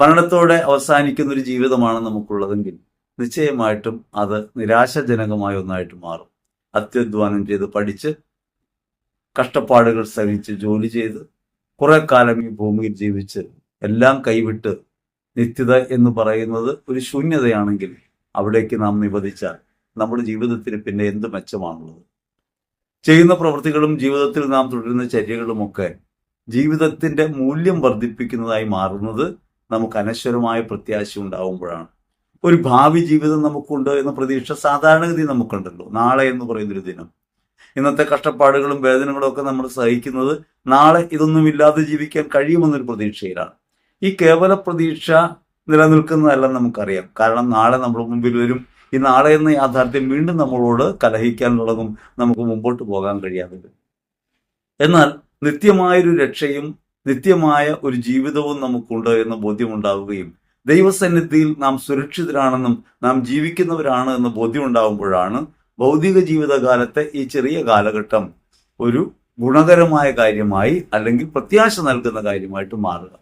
മരണത്തോടെ അവസാനിക്കുന്ന ഒരു ജീവിതമാണ് നമുക്കുള്ളതെങ്കിൽ നിശ്ചയമായിട്ടും അത് നിരാശാജനകമായ ഒന്നായിട്ട് മാറും. അത്യധ്വാനം ചെയ്ത് പഠിച്ച് കഷ്ടപ്പാടുകൾ സഹിച്ച് ജോലി ചെയ്ത് കുറെ കാലം ഈ ഭൂമിയിൽ ജീവിച്ച് എല്ലാം കൈവിട്ട് നിത്യത എന്ന് പറയുന്നത് ഒരു ശൂന്യതയാണെങ്കിൽ അവിടേക്ക് നാം നിവധിച്ചാൽ നമ്മുടെ ജീവിതത്തിന് പിന്നെ എന്ത് മെച്ചമാണുള്ളത്? ചെയ്യുന്ന പ്രവൃത്തികളും ജീവിതത്തിൽ നാം തുടരുന്ന ചര്യകളുമൊക്കെ ജീവിതത്തിന്റെ മൂല്യം വർദ്ധിപ്പിക്കുന്നതായി മാറുന്നത് നമുക്ക് അനശ്വരമായ പ്രത്യാശ ഉണ്ടാവുമ്പോഴാണ്. ഒരു ഭാവി ജീവിതം നമുക്കുണ്ട് എന്ന പ്രതീക്ഷ സാധാരണഗതി നമുക്കുണ്ടല്ലോ. നാളെ എന്ന് പറയുന്നൊരു ദിനം. ഇന്നത്തെ കഷ്ടപ്പാടുകളും വേദനകളും ഒക്കെ നമ്മൾ സഹിക്കുന്നത് നാളെ ഇതൊന്നുമില്ലാതെ ജീവിക്കാൻ കഴിയുമെന്നൊരു പ്രതീക്ഷയിലാണ്. ഈ കേവല പ്രതീക്ഷ നിലനിൽക്കുന്നതല്ല നമുക്കറിയാം. കാരണം നാളെ നമ്മുടെ മുമ്പിൽ വരും. ഈ നാളെ എന്ന യാഥാർത്ഥ്യം വീണ്ടും നമ്മളോട് കലഹിക്കാൻ തുടങ്ങും നമുക്ക് മുമ്പോട്ട് പോകാൻ കഴിയാതെ എന്നാൽ നിത്യമായൊരു രക്ഷയും നിത്യമായ ഒരു ജീവിതവും നമുക്കുണ്ട് എന്ന ബോധ്യമുണ്ടാവുകയും ദൈവസന്നിധിയിൽ നാം സുരക്ഷിതരാണെന്നും നാം ജീവിക്കുന്നവരാണ് എന്ന ബോധ്യമുണ്ടാകുമ്പോഴാണ് ഭൗതിക ജീവിതകാലത്തെ ഈ ചെറിയ കാലഘട്ടം ഒരു ഗുണകരമായ കാര്യമായി അല്ലെങ്കിൽ പ്രത്യാശ നൽകുന്ന കാര്യമായിട്ട് മാറുക.